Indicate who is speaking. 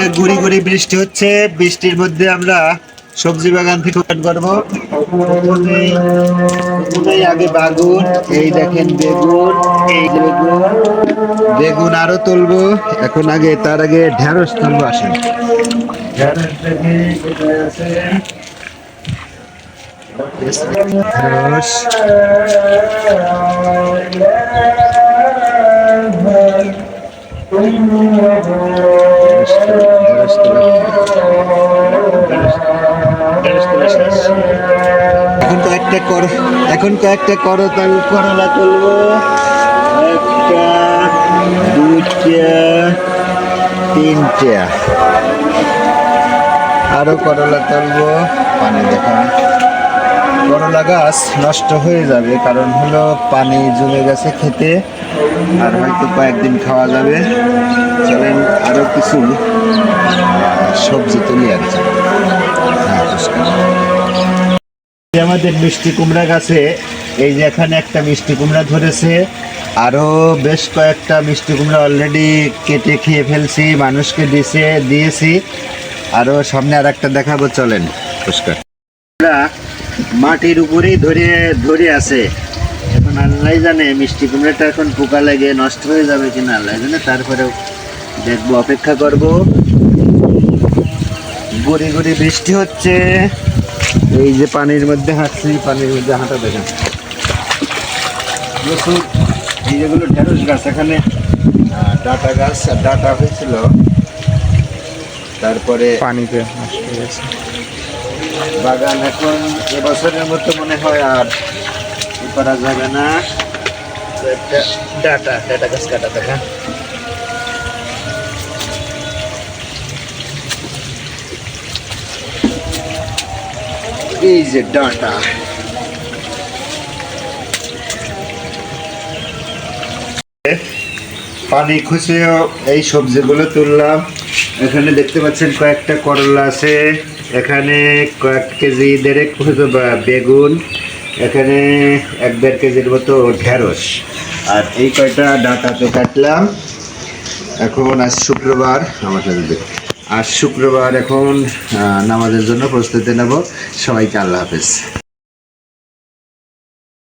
Speaker 1: হালকা গুড়ি গুড়ি বৃষ্টি হচ্ছে। বৃষ্টির মধ্যে আমরা সবজি বাগান থেকে ওপেন করব। আগে বাগুন, এই দেখেন বেগুন, এই বেগুন। বেগুন আরও তুলবো। এখন আগে, তার আগে ঢেঁড়স তুলবো আছে। ঢেঁড়স। ঢেঁড়স। কয়েকটা কর এখন কয়েকটা করতাল করলা তুলবো একটা দুইটা তিনটা। আরও করলা তুলবো পানি দেখা। করলা গাছ নষ্ট হয়ে যাবে কারণ হলো পানি জমে গেছে খেতে আর হয়তো কয়েকদিন খাওয়া যাবে। চলেন আরও কিছু সবজি তুলি আর। হ্যাঁ, আমাদের মিষ্টি কুমড়া গাছে, এই যে এখানে একটা মিষ্টি কুমড়া ধরেছে আরও বেশ কয়েকটা মিষ্টি কুমড়া অলরেডি কেটে খেয়ে ফেলছি, মানুষকে দিছে, দিয়েছি। আরও সামনে আর একটা দেখাবো, চলেন, পুষ্কর। মাটির উপরেই ধরে ধরে আছে। এখন আল্লাহ জানে, মিষ্টি কুমড়াটা এখন পোকা লেগে, নষ্ট হয়ে যাবে কিনা, আল্লাহ জানে। তারপরেও দেখব, অপেক্ষা করব। গড়ি গড়ি বৃষ্টি হচ্ছে। এই যে পানির মধ্যে হাঁটছি পানির মধ্যে হাঁটা দেখেন। প্রচুর এই যেগুলো ঢেঁড়স গাছ এখানে ডাটা গাছ ডাটা হয়েছিল। তারপরে
Speaker 2: পানিতে
Speaker 1: বাগান এখন এবছরের মতো মনে হয় আর করা যাবে না। ডাটা ডাটা গাছ কাটা দেখা। এই যে ডাটা। পানি খুশে এই সবজিগুলো তুললাম। এখানে দেখতে পাচ্ছেন কয়েকটা করলা আছে। এখানে কয়েক কেজি দেড়েক বেগুন। এখানে এক দেড় কেজির মতো ঢেঁড়স। আর এই কয়টা ডাটাতে কাটলাম। এখন আজ শুক্রবার, আমার সাথে দেখ। আজ শুক্রবার এখন নামাজের জন্য প্রস্তুতি নেব। সবাইকে আল্লাহ হাফেজ।